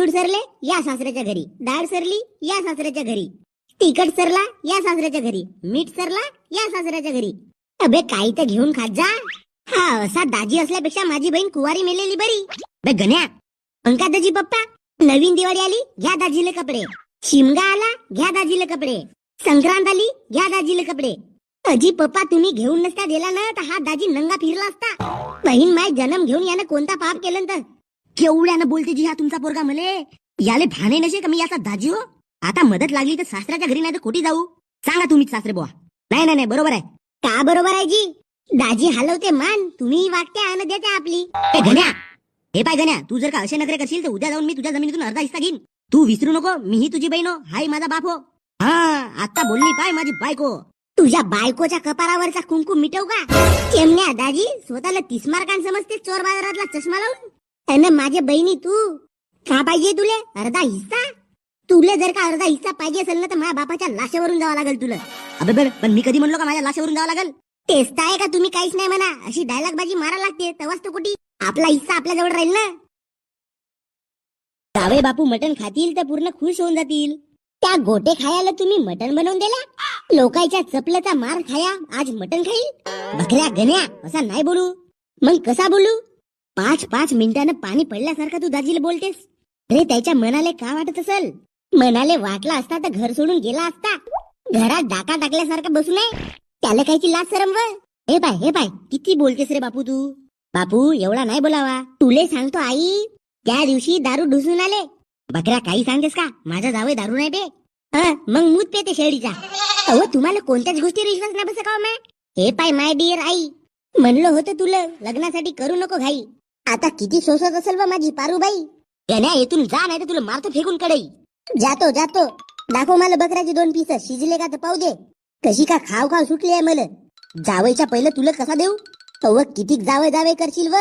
तांदूळ सरले या सासऱ्याच्या घरी. डाळ सरली या सासऱ्याच्या घरी. तिखट सरला या सासऱ्याच्या घरी. मीठ सरला या सासऱ्याच्या घरी. अबे काही तर घेऊन खात जा. हा असा दाजी असल्यापेक्षा माझी बहीण कुवारी मेलेली बरी. बे गण्या. अंका दाजी पप्पा नवीन दिवाळी आली घ्या दाजीले कपडे. शिमगा आला घ्या दाजीले कपडे. संक्रांत आली घ्या दाजीले कपडे. अजी पप्पा तुम्ही घेऊन नसता दिला ना तर हा दाजी नंगा फिरला असता. बहीण माय जन्म घेऊन यानं कोणता पाप केलं तर? केवढ्यानं बोलते जी हा तुमचा पोरगा मले? याले भाने नसे का मी याचा दाजी हो आता मदत लागली तर सासऱ्याच्या घरी नाही तर कुठे जाऊ. सांगा तुम्हीच सासरे बुवा. नाही नाही नाही बरोबर आहे. का बरोबर आहे जी? दाजी हलवते मान तुम्ही वागते आणि देते आपली. गण्या! हे पाय गण्या तू जर का असे नखरे करशील तर उद्या जाऊन मी तुझ्या जमिनीतून अर्धा हिस्सा घेईन. तू विसरू नको मीही तुझी बहीण हो हाय माझा बाप. हो हा आता बोलली पाय माझी बायको. तुझ्या बायकोच्या कपारावरचा कुंकू मिटव का? चेमण्या दाजी स्वतःला तीस मार्कां समजते चोर बाजारातला चष्मा लावून? अन माझ्या बहिणी तू? का पाहिजे तुले? अर्धा हिस्सा? तुले जर का अर्धा हिस्सा पाहिजे असेल ना तर माझ्या बापाच्या लाशेवरून जावं लागेल तुला. अबे बरं पण मी कधी म्हणलो का माझ्या लाशेवरून जावं लागेल? तेच तर आहे का तुम्ही काहीच नाही म्हणा. अशी डायलॉग बाजी मारा लागते. तेव्हाच तो कुठे? आपला हिस्सा आपल्या जवळ राहील ना. जावे बापू मटण खातील तर पूर्ण खुश होऊन जातील. त्या गोटे खायला तुम्ही मटण बनवून दिला? लोकांच्या चपल्याचा मार खाया आज मटण खाईल? बकऱ्या गण्या असा नाही बोलू. मग कसा बोलू? पाच पाच मिनिटानं पाणी पडल्यासारखं तू दाजीला बोलतेस. अरे त्याच्या मनाले का वाटत असल? मनाले वाटला असता तर घर सोडून गेला असता. घरात डाका टाकल्यासारखं बसू नये. त्याला कायची लाज सरम व. हे पाय हे पाय किती बोलतेस रे बापू तू? बापू एवढा नाही बोलावा. तुले सांगतो आई त्या दिवशी दारू ढुसून आले. बकऱ्या काही सांगतेस का? माझा जावई दारू नाही पे. मग मूत पेते शेळीचा. अहो तुम्हाला कोणत्याच गोष्टी विश्वास नाही बस का हो, हे पाय माय डिअर आई. म्हणलं होतं तुला लग्नासाठी करू नको घाई. आता किती सोसत असेल बा माझी पारूबाई? गण्या येथून जा नाही तर तुला मारतो फेकून कडई जातो जातो. दाखव मला बकऱ्याचे दोन पीस शिजले का तर पाहू दे. कशी का खाव खाव सुटली आहे मला. जावईच्या पहिलं तुला कसा देऊ? अव किती जावय जावय करशील व?